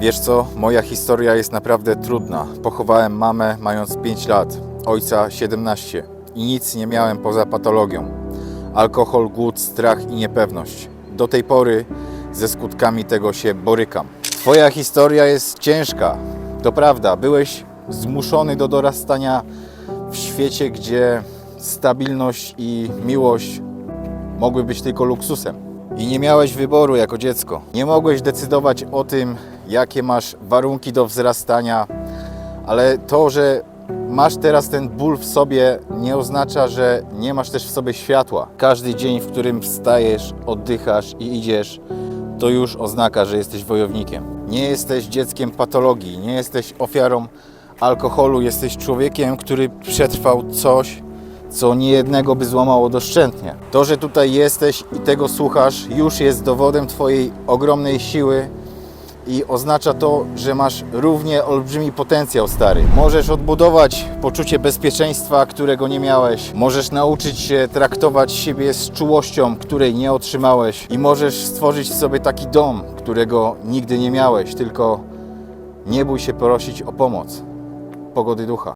Wiesz co, moja historia jest naprawdę trudna. Pochowałem mamę mając 5 lat, ojca 17 i nic nie miałem poza patologią. Alkohol, głód, strach i niepewność. Do tej pory ze skutkami tego się borykam. Twoja historia jest ciężka. To prawda, byłeś zmuszony do dorastania w świecie, gdzie stabilność i miłość mogły być tylko luksusem. I nie miałeś wyboru jako dziecko. Nie mogłeś decydować o tym, jakie masz warunki do wzrastania, ale to, że masz teraz ten ból w sobie, nie oznacza, że nie masz też w sobie światła. Każdy dzień, w którym wstajesz, oddychasz i idziesz, to już oznaka, że jesteś wojownikiem. Nie jesteś dzieckiem patologii, nie jesteś ofiarą alkoholu, jesteś człowiekiem, który przetrwał coś, co niejednego by złamało doszczętnie. To, że tutaj jesteś i tego słuchasz, już jest dowodem Twojej ogromnej siły i oznacza to, że masz równie olbrzymi potencjał, stary. Możesz odbudować poczucie bezpieczeństwa, którego nie miałeś. Możesz nauczyć się traktować siebie z czułością, której nie otrzymałeś. I możesz stworzyć sobie taki dom, którego nigdy nie miałeś, tylko nie bój się prosić o pomoc. Pogody ducha.